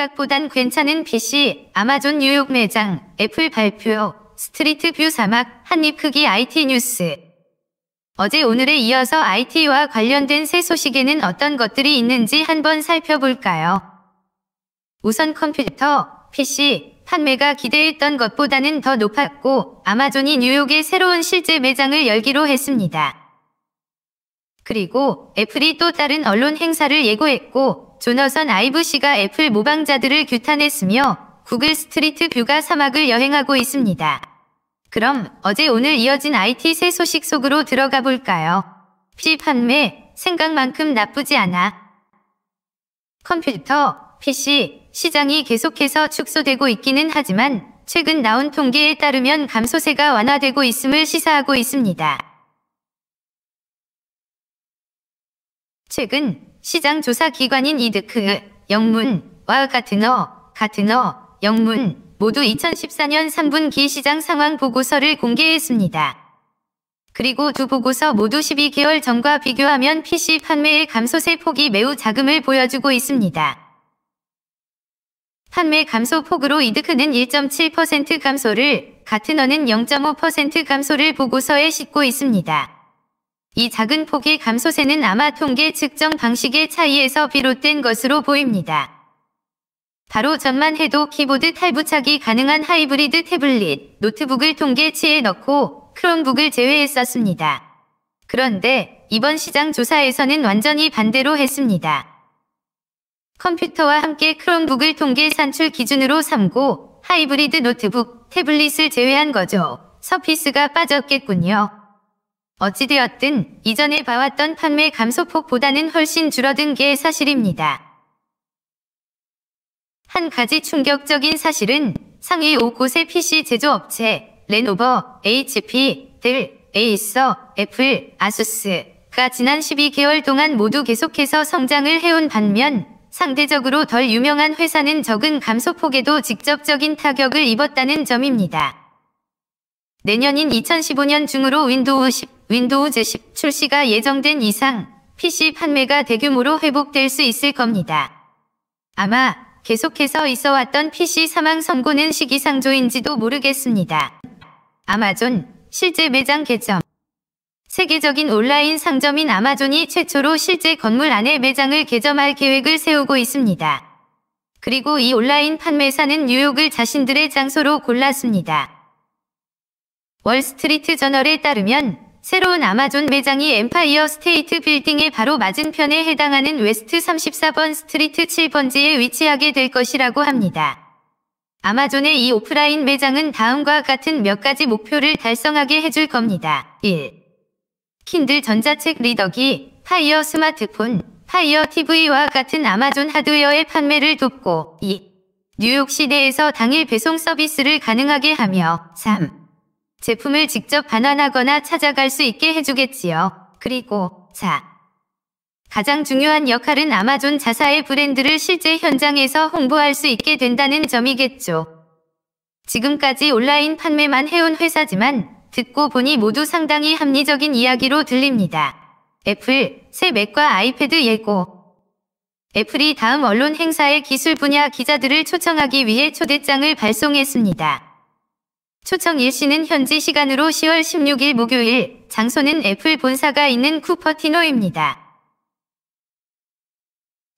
생각보단 괜찮은 PC, 아마존 뉴욕 매장, 애플 발표, 스트리트 뷰 사막, 한입 크기 IT 뉴스. 어제 오늘에 이어서 IT와 관련된 새 소식에는 어떤 것들이 있는지 한번 살펴볼까요? 우선 컴퓨터, PC, 판매가 기대했던 것보다는 더 높았고 아마존이 뉴욕에 새로운 실제 매장을 열기로 했습니다. 그리고 애플이 또 다른 언론 행사를 예고했고 조너선 아이브 씨가 애플 모방자들을 규탄했으며 구글 스트리트 뷰가 사막을 여행하고 있습니다. 그럼 어제 오늘 이어진 IT 새 소식 속으로 들어가 볼까요? PC 판매 생각만큼 나쁘지 않아. 컴퓨터, PC 시장이 계속해서 축소되고 있기는 하지만 최근 나온 통계에 따르면 감소세가 완화되고 있음을 시사하고 있습니다. 최근 시장 조사 기관인 이드크, 영문와 가트너, 가트너, 영문 모두 2014년 3분기 시장 상황 보고서를 공개했습니다. 그리고 두 보고서 모두 12개월 전과 비교하면 PC 판매의 감소세 폭이 매우 작음을 보여주고 있습니다. 판매 감소 폭으로 이드크는 1.7% 감소를, 가트너는 0.5% 감소를 보고서에 싣고 있습니다. 이 작은 폭의 감소세는 아마 통계 측정 방식의 차이에서 비롯된 것으로 보입니다. 바로 전만 해도 키보드 탈부착이 가능한 하이브리드 태블릿, 노트북을 통계치에 넣고 크롬북을 제외했었습니다. 그런데 이번 시장 조사에서는 완전히 반대로 했습니다. 컴퓨터와 함께 크롬북을 통계 산출 기준으로 삼고 하이브리드 노트북, 태블릿을 제외한 거죠. 서피스가 빠졌겠군요. 어찌되었든 이전에 봐왔던 판매 감소폭보다는 훨씬 줄어든 게 사실입니다. 한 가지 충격적인 사실은 상위 5곳의 PC 제조업체 레노버, HP, 델, 에이서, 애플, 아수스가 지난 12개월 동안 모두 계속해서 성장을 해온 반면 상대적으로 덜 유명한 회사는 적은 감소폭에도 직접적인 타격을 입었다는 점입니다. 내년인 2015년 중으로 윈도우 10, 윈도우즈 10 출시가 예정된 이상 PC 판매가 대규모로 회복될 수 있을 겁니다. 아마 계속해서 있어왔던 PC 사망 선고는 시기상조인지도 모르겠습니다. 아마존 실제 매장 개점 세계적인 온라인 상점인 아마존이 최초로 실제 건물 안에 매장을 개점할 계획을 세우고 있습니다. 그리고 이 온라인 판매사는 뉴욕을 자신들의 장소로 골랐습니다. 월스트리트 저널에 따르면 새로운 아마존 매장이 엠파이어 스테이트 빌딩의 바로 맞은편에 해당하는 웨스트 34번 스트리트 7번지에 위치하게 될 것이라고 합니다. 아마존의 이 오프라인 매장은 다음과 같은 몇 가지 목표를 달성하게 해줄 겁니다. 1. 킨들 전자책 리더기, 파이어 스마트폰, 파이어 TV와 같은 아마존 하드웨어의 판매를 돕고 2. 뉴욕 시내에서 당일 배송 서비스를 가능하게 하며 3. 제품을 직접 반환하거나 찾아갈 수 있게 해주겠지요. 그리고 4. 가장 중요한 역할은 아마존 자사의 브랜드를 실제 현장에서 홍보할 수 있게 된다는 점이겠죠. 지금까지 온라인 판매만 해온 회사지만 듣고 보니 모두 상당히 합리적인 이야기로 들립니다. 애플, 새 맥과 아이패드 예고 애플이 다음 언론 행사의 기술 분야 기자들을 초청하기 위해 초대장을 발송했습니다. 초청 일시는 현지 시간으로 10월 16일 목요일, 장소는 애플 본사가 있는 쿠퍼티노입니다.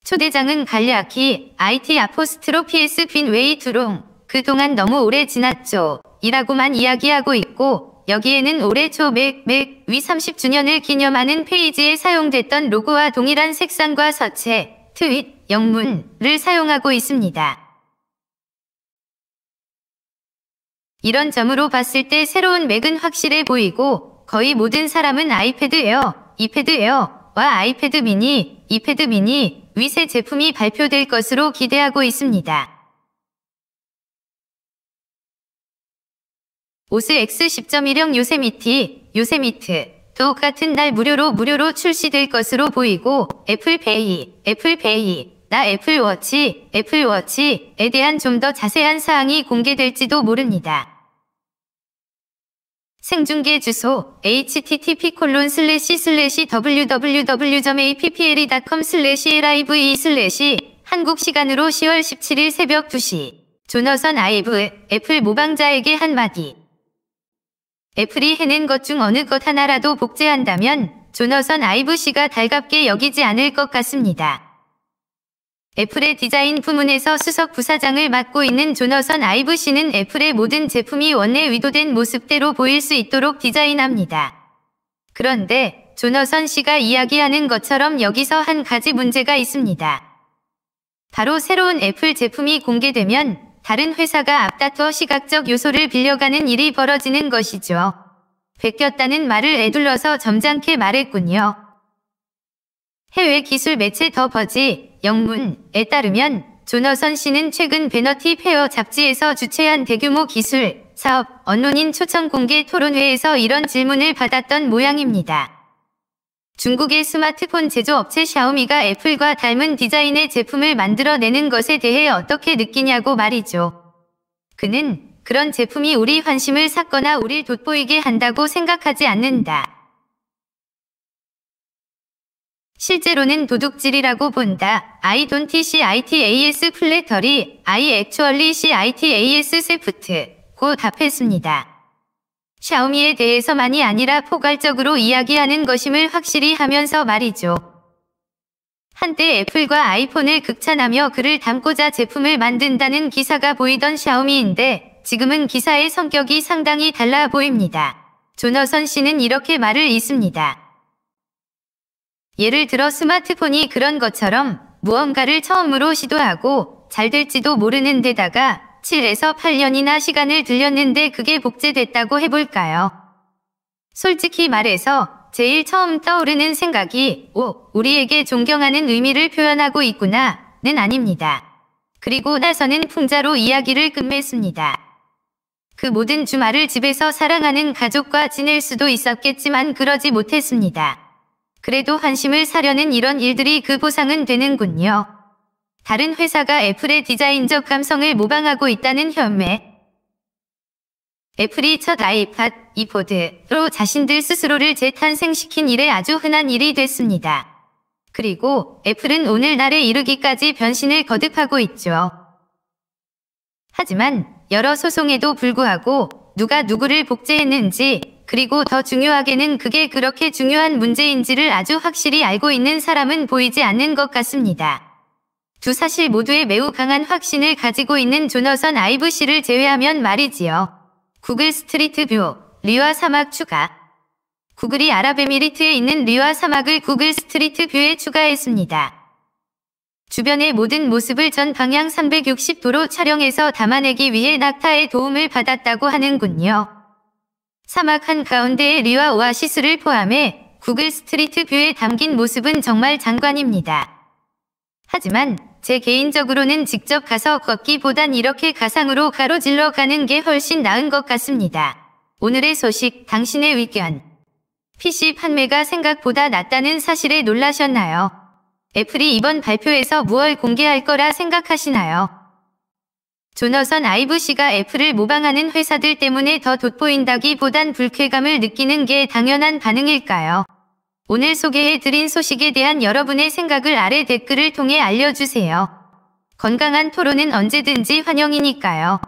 초대장은 간략히 IT 아포스트로 PS 빈웨이 투롱, 그동안 너무 오래 지났죠. 이라고만 이야기하고 있고 여기에는 올해 초 맥, 맥, 위 30주년을 기념하는 페이지에 사용됐던 로고와 동일한 색상과 서체, 트윗, 영문을 사용하고 있습니다. 이런 점으로 봤을 때 새로운 맥은 확실해 보이고 거의 모든 사람은 아이패드 에어, 이패드 에어와 아이패드 미니, 이패드 미니 위새 제품이 발표될 것으로 기대하고 있습니다. 오스 X 10.1형 요세미티, 요세미트 똑같은 날 무료로 무료로 출시될 것으로 보이고 애플페이, 애플페이, 나 애플워치, 애플워치에 대한 좀 더 자세한 사항이 공개될지도 모릅니다. 생중계 주소 http 콜론 슬래시 슬래시 www.appl.com 슬래시 live 슬래시 한국 시간으로 10월 17일 새벽 2시 조너선 아이브 애플 모방자에게 한마디. 애플이 해낸 것 중 어느 것 하나라도 복제한다면 조너선 아이브 씨가 달갑게 여기지 않을 것 같습니다. 애플의 디자인 부문에서 수석 부사장을 맡고 있는 조너선 아이브 씨는 애플의 모든 제품이 원래 의도된 모습대로 보일 수 있도록 디자인합니다. 그런데 조너선 씨가 이야기하는 것처럼 여기서 한 가지 문제가 있습니다. 바로 새로운 애플 제품이 공개되면 다른 회사가 앞다퉈 시각적 요소를 빌려가는 일이 벌어지는 것이죠. 베꼈다는 말을 애둘러서 점잖게 말했군요. 해외 기술 매체 더 버지 영문에 따르면 조너선 씨는 최근 베너티 페어 잡지에서 주최한 대규모 기술 사업 언론인 초청 공개 토론회에서 이런 질문을 받았던 모양입니다. 중국의 스마트폰 제조업체 샤오미가 애플과 닮은 디자인의 제품을 만들어내는 것에 대해 어떻게 느끼냐고 말이죠. 그는 그런 제품이 우리 환심을 샀거나 우릴 돋보이게 한다고 생각하지 않는다. 실제로는 도둑질이라고 본다. I don't CITAS 플래터리, I actually CITAS 세프트. 고 답했습니다. 샤오미에 대해서만이 아니라 포괄적으로 이야기하는 것임을 확실히 하면서 말이죠. 한때 애플과 아이폰을 극찬하며 그를 담고자 제품을 만든다는 기사가 보이던 샤오미인데 지금은 기사의 성격이 상당히 달라 보입니다. 조너선 씨는 이렇게 말을 있습니다. 예를 들어 스마트폰이 그런 것처럼 무언가를 처음으로 시도하고 잘 될지도 모르는 데다가 7에서 8년이나 시간을 들였는데 그게 복제됐다고 해볼까요? 솔직히 말해서 제일 처음 떠오르는 생각이 오, 우리에게 존경하는 의미를 표현하고 있구나 는 아닙니다. 그리고 나서는 풍자로 이야기를 끝맺습니다. 그 모든 주말을 집에서 사랑하는 가족과 지낼 수도 있었겠지만 그러지 못했습니다. 그래도 환심을 사려는 이런 일들이 그 보상은 되는군요. 다른 회사가 애플의 디자인적 감성을 모방하고 있다는 혐의. 애플이 첫 아이팟, 이포드로 자신들 스스로를 재탄생시킨 일에 아주 흔한 일이 됐습니다. 그리고 애플은 오늘날에 이르기까지 변신을 거듭하고 있죠. 하지만 여러 소송에도 불구하고 누가 누구를 복제했는지 그리고 더 중요하게는 그게 그렇게 중요한 문제인지를 아주 확실히 알고 있는 사람은 보이지 않는 것 같습니다. 두 사실 모두에 매우 강한 확신을 가지고 있는 조너선 아이브 씨를 제외하면 말이지요. 구글 스트리트 뷰, 리와 사막 추가. 구글이 아랍에미리트에 있는 리와 사막을 구글 스트리트 뷰에 추가했습니다. 주변의 모든 모습을 전 방향 360도로 촬영해서 담아내기 위해 낙타의 도움을 받았다고 하는군요. 사막 한가운데의 리와 오아시스를 포함해 구글 스트리트 뷰에 담긴 모습은 정말 장관입니다. 하지만 제 개인적으로는 직접 가서 걷기보단 이렇게 가상으로 가로질러 가는 게 훨씬 나은 것 같습니다. 오늘의 소식, 당신의 의견. PC 판매가 생각보다 낮다는 사실에 놀라셨나요? 애플이 이번 발표에서 무얼 공개할 거라 생각하시나요? 조너선 아이브 씨가 애플을 모방하는 회사들 때문에 더 돋보인다기보단 불쾌감을 느끼는 게 당연한 반응일까요? 오늘 소개해드린 소식에 대한 여러분의 생각을 아래 댓글을 통해 알려주세요. 건강한 토론은 언제든지 환영이니까요.